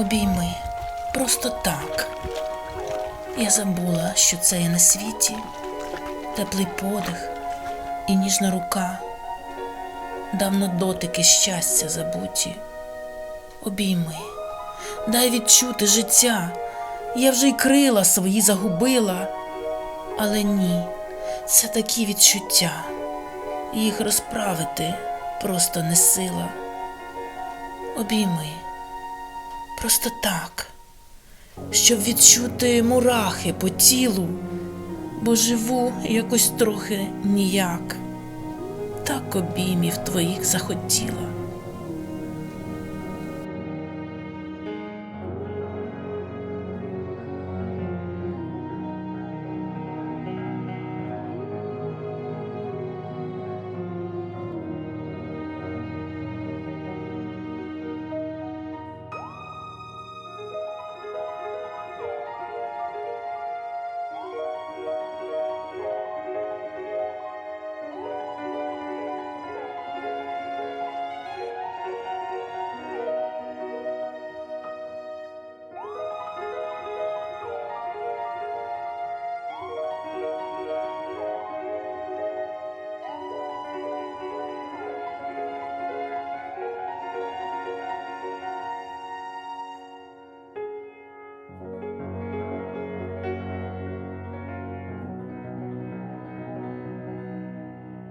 Обійми просто так. Я забула, що це є на світі, теплий подих і ніжна рука, давно дотики щастя забуті. Обійми, дай відчути життя. Я вже й крила свої загубила, але ні, це такі відчуття. Їх розправити просто не сила. Обійми, просто так, щоб відчути мурахи по тілу, бо живу якось трохи ніяк. Так обіймів твоїх захотіла.